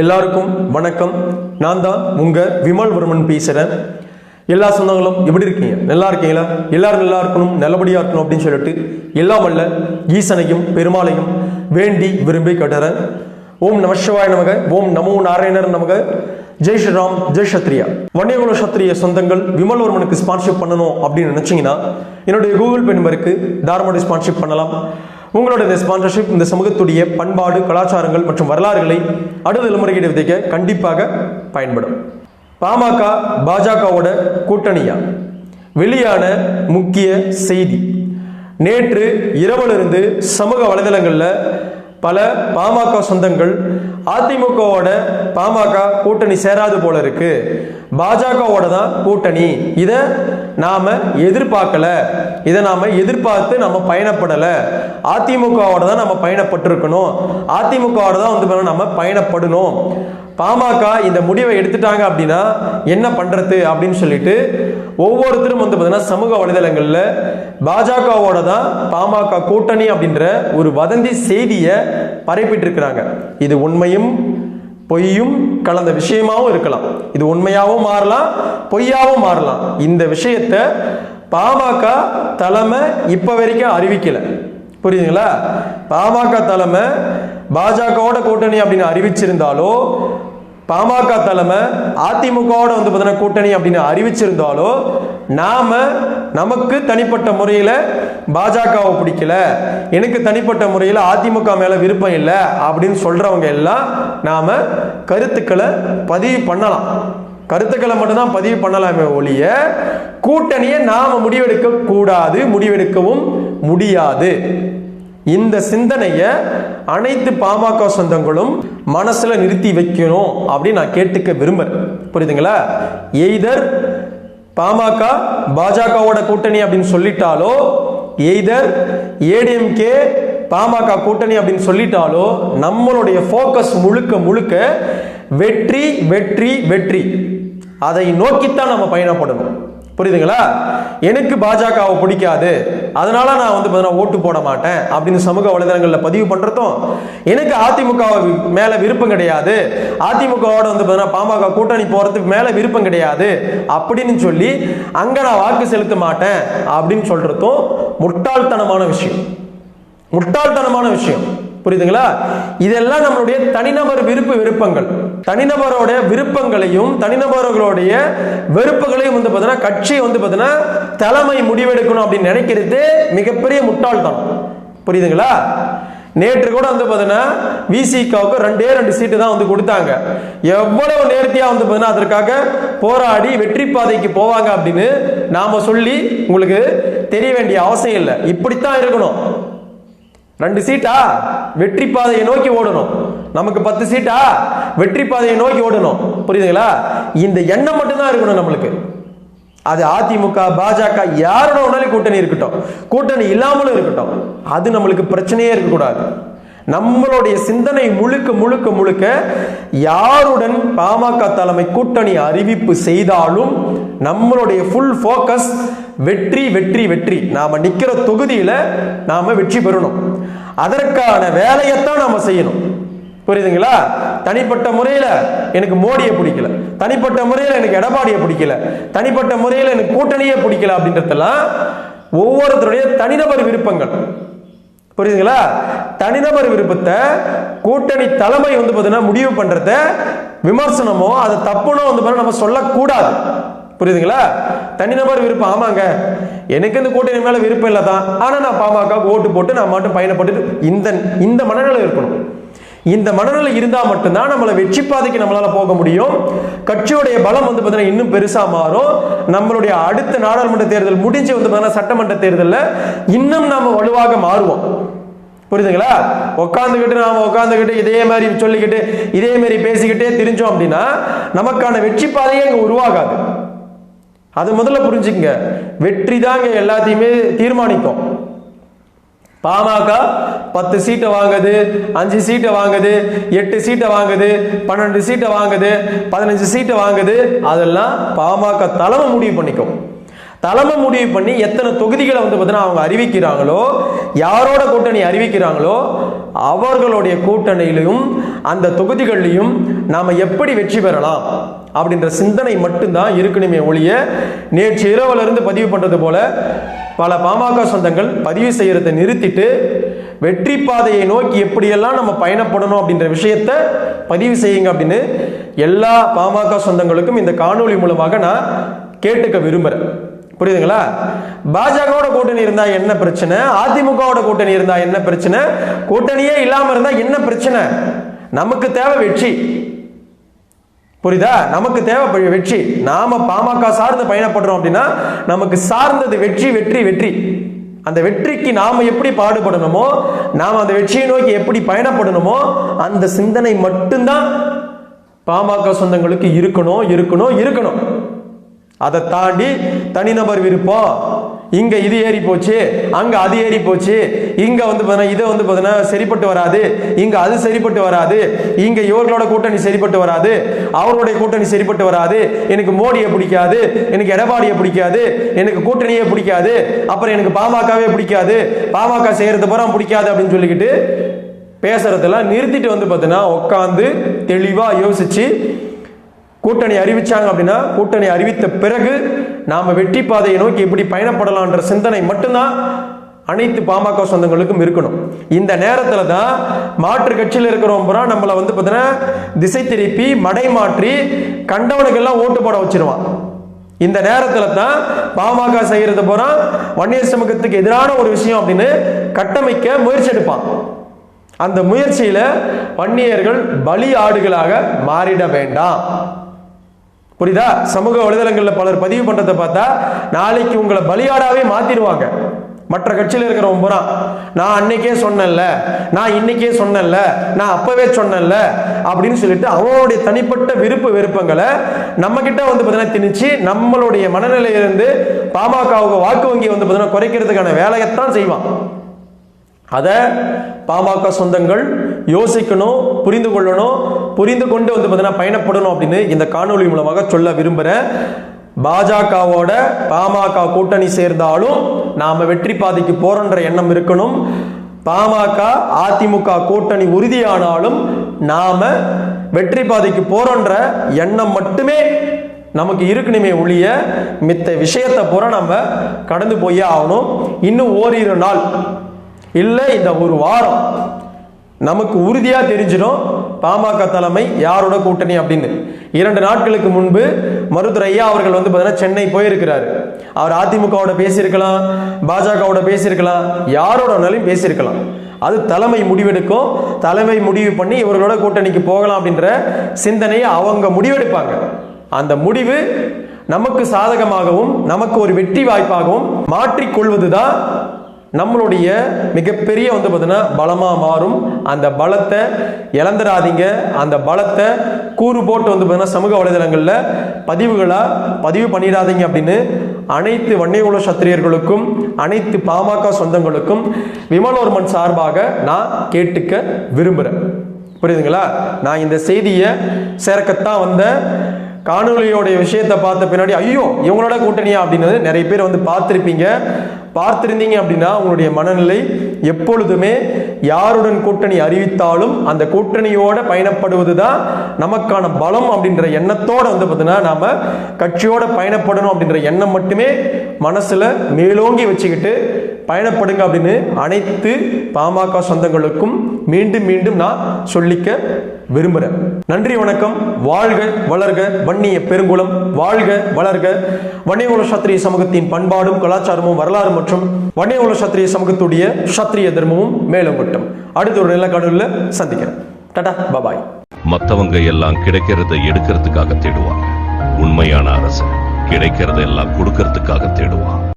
எல்லாருக்கும் வணக்கம். நான் தான் உங்க விமல் வர்மன் எல்லா சொந்தங்களும் எப்படி இருக்கீங்க? நல்லா இருக்கீங்களா? எல்லாரும் நல்லா இருக்கணும் நல்லபடியா இருக்கணும் அப்படின்னு சொல்லிட்டு எல்லாம் அல்ல ஈசனையும் பெருமாளையும் வேண்டி விரும்பி கட்டுறேன். ஓம் நம சிவாய நமக ஓம் நமோ நாராயணர் நமக. ஜெய் ஸ்ரீராம் ஜெய் சத்ரியா. வன்னியகுல சத்திரிய சொந்தங்கள் விமல் வர்மனுக்கு ஸ்பான்ஷிப் பண்ணணும் அப்படின்னு நினைச்சீங்கன்னா என்னுடைய கூகுள் பே நம்பருக்கு தாராளமாக ஸ்பான்ஷிப் பண்ணலாம். உங்களோட இந்த ஸ்பான்சர்ஷிப் இந்த சமூகத்துடைய பண்பாடு கலாச்சாரங்கள் மற்றும் வரலாறுகளை அடுத்த தலைமுறையிட விதைக்க கண்டிப்பாக பயன்படும். பாமக பாஜகவோட கூட்டணியா? வெளியான முக்கிய செய்தி. நேற்று இரவிலிருந்து சமூக வலைதளங்களில் பல பாமக சொந்தங்கள் அதிமுகவோட பாமக கூட்டணி சேராது போல இருக்கு. பாஜகவோட தான் கூட்டணி. இதை நாம எதிர்பார்க்கல. இதை நாம எதிர்பார்த்து நம்ம பயணப்படல. அதிமுகவோட தான் நம்ம பயணப்பட்டிருக்கணும். அதிமுகவோட தான் வந்து நம்ம பயணப்படணும். பாமக இந்த முடிவை எடுத்துட்டாங்க அப்படின்னா என்ன பண்றது அப்படின்னு சொல்லிட்டு ஒவ்வொருத்தரும் வந்து பார்த்தீங்கன்னா சமூக வலைதளங்களில் பாஜகவோட தான் பாமக கூட்டணி அப்படின்ற ஒரு வதந்தி செய்தியை பரப்பிட்டு இருக்கிறாங்க இது உண்மையும் பொய்யும் கலந்த விஷயமாகவும் இருக்கலாம். இது உண்மையாகவும் மாறலாம் பொய்யாகவும் மாறலாம். இந்த விஷயத்தை பாமக தலைமை இப்போ வரைக்கும் அறிவிக்கலை. புரியுதுங்களா? பாமக தலைமை பாஜகவோட கூட்டணி அப்படின்னு அறிவிச்சிருந்தாலோ பாமக தலைமை அதிமுகவோட வந்து பார்த்தீங்கன்னா கூட்டணி அப்படின்னு அறிவிச்சிருந்தாலோ நாம நமக்கு தனிப்பட்ட முறையில் பாஜகவை பிடிக்கல. எனக்கு தனிப்பட்ட முறையில் அதிமுக மேல விருப்பம் இல்லை அப்படின்னு சொல்றவங்க எல்லாம் நாம கருத்துக்களை பதிவு பண்ணலாம். கருத்துக்களை மட்டும்தான் பதிவு பண்ணலாமே ஒழிய கூட்டணியை நாம முடிவெடுக்க கூடாது முடிவெடுக்கவும் முடியாது. இந்த சிந்தனையை அனைத்து பாமக சொந்தங்களும் மனசுல நிறுத்தி வைக்கணும் அப்படின்னு நான் கேட்டுக்க விரும்புறேன். புரியுதுங்களா? எய்தர் பாமக பாஜகவோட கூட்டணி அப்படின்னு சொல்லிட்டாலோ எய்தர் ஏடிஎம்கே பாமக கூட்டணி அப்படின்னு சொல்லிட்டாலோ நம்மளுடைய ஃபோக்கஸ் முழுக்க முழுக்க வெற்றி வெற்றி வெற்றி. அதை நோக்கித்தான் நம்ம பயணப்படணும். புரியுதுங்களா? எனக்கு பாஜகவை பிடிக்காது. அதனால நான் வந்து பார்த்தீங்கன்னா ஓட்டு போட மாட்டேன் அப்படின்னு சமூக வலைதளங்களில் பதிவு பண்றதும் எனக்கு அதிமுக மேல விருப்பம் கிடையாது. அதிமுகவோட வந்து பார்த்தீங்கன்னா பாமக கூட்டணி போறதுக்கு மேல விருப்பம் கிடையாது அப்படின்னு சொல்லி அங்க நான் வாக்கு செலுத்த மாட்டேன் அப்படின்னு சொல்றதும் முட்டாள்தனமான விஷயம். முட்டாள்தனமான விஷயம். புரியுதுங்களா? இதெல்லாம் நம்மளுடைய தனிநபர் விருப்பு விருப்பங்கள். தனிநபரோட விருப்பங்களையும் தனிநபர்களுடைய வெறுப்புகளையும் வந்து பார்த்தீங்கன்னா கட்சி வந்து பார்த்தீங்கன்னா தலைமை முடிவெடுக்கணும் அப்படின்னு நினைக்கிறது மிகப்பெரிய முட்டாள்தான் புரியுதுங்களா? நேற்று கூட வந்து பார்த்தீங்கன்னா விசிகாவுக்கு ரெண்டே ரெண்டு சீட்டு தான் வந்து கொடுத்தாங்க. எவ்வளவு நேர்த்தியாக வந்து பார்த்தீங்கன்னா அதற்காக போராடி வெற்றி பாதைக்கு போவாங்க அப்படின்னு நாம் சொல்லி உங்களுக்கு தெரிய வேண்டிய அவசியம் இல்லை. இப்படித்தான் இருக்கணும். ரெண்டு சீட்டா? வெற்றி பாதையை நோக்கி ஓடணும். நமக்கு பத்து சீட்டா? வெற்றி பாதையை நோக்கி ஓடணும். புரியுதுங்களா? இந்த எண்ணம் மட்டும்தான் இருக்கணும் நம்மளுக்கு. அது அதிமுக பாஜக யாரோட உடனே கூட்டணி இருக்கட்டும். கூட்டணி இல்லாமலும் இருக்கட்டும். அது நம்மளுக்கு பிரச்சனையே இருக்கக்கூடாது. நம்மளுடைய சிந்தனை முழுக்க முழுக்க முழுக்க யாருடன் பாமக தலைமை கூட்டணி அறிவிப்பு செய்தாலும் நம்மளுடைய ஃபுல் ஃபோக்கஸ் வெற்றி வெற்றி வெற்றி. நாம நிக்கிற தொகுதியில நாம வெற்றி பெறணும். அதற்கான வேலையைத்தான் நாம செய்யணும். புரியுதுங்களா? தனிப்பட்ட முறையில் எனக்கு மோடியை பிடிக்கல. தனிப்பட்ட முறையில் எனக்கு எடப்பாடியை பிடிக்கல. தனிப்பட்ட முறையில் எனக்கு கூட்டணியே பிடிக்கல அப்படின்றதெல்லாம் ஒவ்வொருத்தருடைய தனிநபர் விருப்பங்கள். புரியுதுங்களா? தனிநபர் விருப்பத்தை கூட்டணி தலைமை வந்து பார்த்தீங்கன்னா முடிவு பண்றத விமர்சனமோ அதை தப்புனோ வந்து பார்த்தீங்கன்னா நம்ம சொல்லக்கூடாது. புரியுதுங்களா? தனிநபர் விருப்பம் ஆமாங்க. எனக்கு இந்த கூட்டணி மேல விருப்பம் இல்லை தான் ஆனா நான் பாமக ஓட்டு போட்டு நான் மட்டும் பயணப்பட்டு இந்த இந்த மனநிலை இருக்கணும். இந்த மனநிலை இருந்தா மட்டும்தான் நம்மளை வெற்றி பாதைக்கு நம்மளால போக முடியும். கட்சியுடைய பலம் வந்து பார்த்தீங்கன்னா இன்னும் பெருசா மாறும். நம்மளுடைய அடுத்த நாடாளுமன்ற தேர்தல் முடிஞ்சு வந்து பார்த்தீங்கன்னா சட்டமன்ற தேர்தலில் இன்னும் நாம வலுவாக மாறுவோம். புரியுதுங்களா? உட்காந்துக்கிட்டு நாம உட்காந்துக்கிட்டு இதே மாதிரி சொல்லிக்கிட்டு இதே மாதிரி பேசிக்கிட்டே தெரிஞ்சோம் அப்படின்னா நமக்கான வெற்றி பாதையே இங்க உருவாகாது. அது முதல்ல புரிஞ்சுக்கங்க. வெற்றி தான் எல்லாத்தையுமே தீர்மானிக்கும். பாமக பத்து சீட்டை வாங்குது அஞ்சு சீட்டை வாங்குது எட்டு சீட்டை வாங்குது பன்னெண்டு சீட்டை வாங்குது பதினஞ்சு சீட்டை வாங்குது. அதெல்லாம் பாமக தலைமை முடிவு பண்ணிக்கும். தலைமை முடிவு பண்ணி எத்தனை தொகுதிகளை வந்து பார்த்தீங்கன்னா அவங்க அறிவிக்கிறாங்களோ யாரோட கூட்டணி அறிவிக்கிறாங்களோ அவர்களுடைய கூட்டணியிலையும் அந்த தொகுதிகளிலையும் நாம் எப்படி வெற்றி பெறலாம்? அப்படின்ற சிந்தனை மட்டும்தான் இருக்கணுமே ஒழிய நேற்று இரவுலேருந்து பதிவு பண்ணுறது போல பல பாமக சொந்தங்கள் பதிவு செய்கிறத நிறுத்திட்டு வெற்றி பாதையை நோக்கி எப்படியெல்லாம் நம்ம பயணப்படணும் அப்படின்ற விஷயத்த பதிவு செய்யுங்க அப்படின்னு எல்லா பாமக சொந்தங்களுக்கும் இந்த காணொளி மூலமாக நான் கேட்டுக்க விரும்புறேன். புரியுதுங்களா? பாஜகவோட கூட்டணி இருந்தா என்ன பிரச்சனை? அதிமுகவோட கூட்டணி இருந்தா என்ன பிரச்சனை? கூட்டணியே இல்லாம இருந்தா என்ன பிரச்சனை? நமக்கு தேவை வெற்றி. புரியுதா? நமக்கு தேவை வெற்றி. நாம பாமக சார்ந்து பயணப்படுறோம் அப்படின்னா நமக்கு சார்ந்தது வெற்றி வெற்றி வெற்றி. அந்த வெற்றிக்கு நாம எப்படி பாடுபடணுமோ நாம் அந்த வெற்றியை நோக்கி எப்படி பயணப்படணுமோ அந்த சிந்தனை மட்டும்தான் பாமக சொந்தங்களுக்கு இருக்கணும் இருக்கணும் இருக்கணும். அதை தாண்டி தனிநபர் விருப்பம். இங்க இது ஏறி போச்சு அங்க அது ஏறி போச்சு இங்க வந்து பார்த்தீங்கன்னா இதை வந்து பார்த்தீங்கன்னா சரிப்பட்டு வராது இங்க அது சரிப்பட்டு வராது இங்க இவர்களோட கூட்டணி சரிப்பட்டு வராது அவருடைய கூட்டணி சரிப்பட்டு வராது எனக்கு மோடியை பிடிக்காது எனக்கு எடப்பாடியை பிடிக்காது எனக்கு கூட்டணியே பிடிக்காது அப்புறம் எனக்கு பாமகவே பிடிக்காது பாமக செய்யறது பூரா பிடிக்காது அப்படின்னு சொல்லிக்கிட்டு பேசுறதெல்லாம் நிறுத்திட்டு வந்து பார்த்தீங்கன்னா உட்காந்து தெளிவா யோசிச்சு கூட்டணி அறிவிச்சாங்க அப்படின்னா கூட்டணி அறிவித்த பிறகு நாம் வெற்றி பாதையை நோக்கி எப்படி பயணப்படலான்ற சிந்தனை மட்டும்தான் அனைத்து பாமக சொந்தங்களுக்கும் இருக்கணும். இந்த நேரத்தில் தான் மாற்று கட்சியில் இருக்கிறவங்க பூரா நம்மளை வந்து பார்த்தீங்கன்னா திசை திருப்பி மடை மாற்றி கண்டவனுக்கெல்லாம் ஓட்டு போட வச்சிருவான். இந்த நேரத்தில் தான் பாமக செய்கிறது பூரா வன்னியர் சமூகத்துக்கு எதிரான ஒரு விஷயம் அப்படின்னு கட்டமைக்க முயற்சி எடுப்பான். அந்த முயற்சியில் வன்னியர்கள் பலி ஆடுகளாக மாறிட வேண்டாம். புரியுதா? சமூக வலைதளங்களில் பலர் பதிவு பண்றதை பார்த்தா நாளைக்கு உங்களை பலியாடாவே மாத்திடுவாங்க. மற்ற கட்சியில் இருக்கிற பூரா நான் அன்னைக்கே சொன்னேன்ல நான் இன்னைக்கே சொன்னேன்ல நான் அப்பவே சொன்னேன்ல அப்படின்னு சொல்லிட்டு அவனுடைய தனிப்பட்ட விருப்ப விருப்பங்களை நம்ம கிட்ட வந்து பார்த்தீங்கன்னா திணிச்சு நம்மளுடைய மனநிலையிலிருந்து பாமகவுக்கு வாக்கு வங்கி வந்து பார்த்தீங்கன்னா குறைக்கிறதுக்கான வேலையைத்தான் செய்வான். அதை பாமக சொந்தங்கள் யோசிக்கணும் புரிந்து கொள்ளணும் புரிந்து கொண்டு வந்து பார்த்தீங்கன்னா பயணப்படணும் அப்படின்னு இந்த காணொலி மூலமாக சொல்ல விரும்புகிறேன் பாஜகவோட பாமக கூட்டணி சேர்ந்தாலும் நாம் வெற்றி பாதைக்கு போறோன்ற எண்ணம் இருக்கணும். பாமக அதிமுக கூட்டணி உறுதியானாலும் நாம் வெற்றி பாதைக்கு போறோன்ற எண்ணம் மட்டுமே நமக்கு இருக்கணுமே ஒழிய மித்த விஷயத்தை பூரா நம்ம கடந்து போயே ஆகணும். இன்னும் ஓரிரு நாள். இல்லை இந்த ஒரு வாரம். நமக்கு உறுதியாக தெரிஞ்சிடும் பாமக தலைமை யாரோட கூட்டணி அப்படின்னு. இரண்டு நாட்களுக்கு முன்பு மருத்துவர் ஐயா அவர்கள் வந்து பார்த்தீங்கன்னா சென்னை போயிருக்கிறாரு. அவர் அதிமுகவோட பேசியிருக்கலாம் பாஜகவோட பேசியிருக்கலாம் யாரோட வேணாலும் பேசியிருக்கலாம். அது தலைமை முடிவெடுக்கும். தலைமை முடிவு பண்ணி இவர்களோட கூட்டணிக்கு போகலாம் அப்படின்ற சிந்தனையை அவங்க முடிவெடுப்பாங்க. அந்த முடிவு நமக்கு சாதகமாகவும் நமக்கு ஒரு வெற்றி வாய்ப்பாகவும் மாற்றிக்கொள்வதுதான் நம்மளுடைய மிகப்பெரிய வந்து பார்த்தீங்கன்னா பலமாக மாறும். அந்த பலத்தை இழந்துடாதீங்க. அந்த பலத்தை கூறு போட்டு வந்து பார்த்தீங்கன்னா சமூக வலைதளங்களில் பதிவுகளாக பதிவு பண்ணிடாதீங்க அப்படின்னு அனைத்து வன்னியகுல சத்திரியர்களுக்கும் அனைத்து பாமக சொந்தங்களுக்கும் விமலோர்மன் சார்பாக நான் கேட்டுக்க விரும்புகிறேன் புரியுதுங்களா? நான் இந்த செய்தியை சேர்க்கத்தான் வந்தேன். காணொலியோடைய விஷயத்தை பார்த்த பின்னாடி ஐயோ இவங்களோட கூட்டணியா? அப்படின்னு நிறைய பேர் வந்து பார்த்துருப்பீங்க. பார்த்துருந்தீங்க அப்படின்னா உங்களுடைய மனநிலை எப்பொழுதுமே யாருடன் கூட்டணி அறிவித்தாலும் அந்த கூட்டணியோட பயணப்படுவது தான் நமக்கான பலம் அப்படின்ற எண்ணத்தோட வந்து பார்த்தீங்கன்னா நாம் கட்சியோட பயணப்படணும் அப்படின்ற எண்ணம் மட்டுமே மனசில் மேலோங்கி வச்சுக்கிட்டு பயணப்படுங்க அப்படின்னு அனைத்து பாமக சொந்தங்களுக்கும் மீண்டும் மீண்டும் நான் சொல்லிக்க விரும்புகிறேன் நன்றி வணக்கம். வாழ்க வளர்க வன்னிய பெருங்குளம். வாழ்க வளர்க. வன்னிய உல சத்திரிய சமூகத்தின் பண்பாடும் கலாச்சாரமும் வரலாறு மற்றும் வன்னியகுல சத்திரிய சமூகத்துடைய சத்திரிய தர்மமும் மேலும் கட்டும் அடுத்த ஒரு நல்ல கடவுளில் சந்திக்கிறேன். Tata bye bye. மத்தவங்க எல்லாம் கிடைக்கிறத எடுக்கிறதுக்காக தேடுவாங்க. உண்மையான அரசு கிடைக்கிறதெல்லாம் கொடுக்கறதுக்காக தேடுவான்.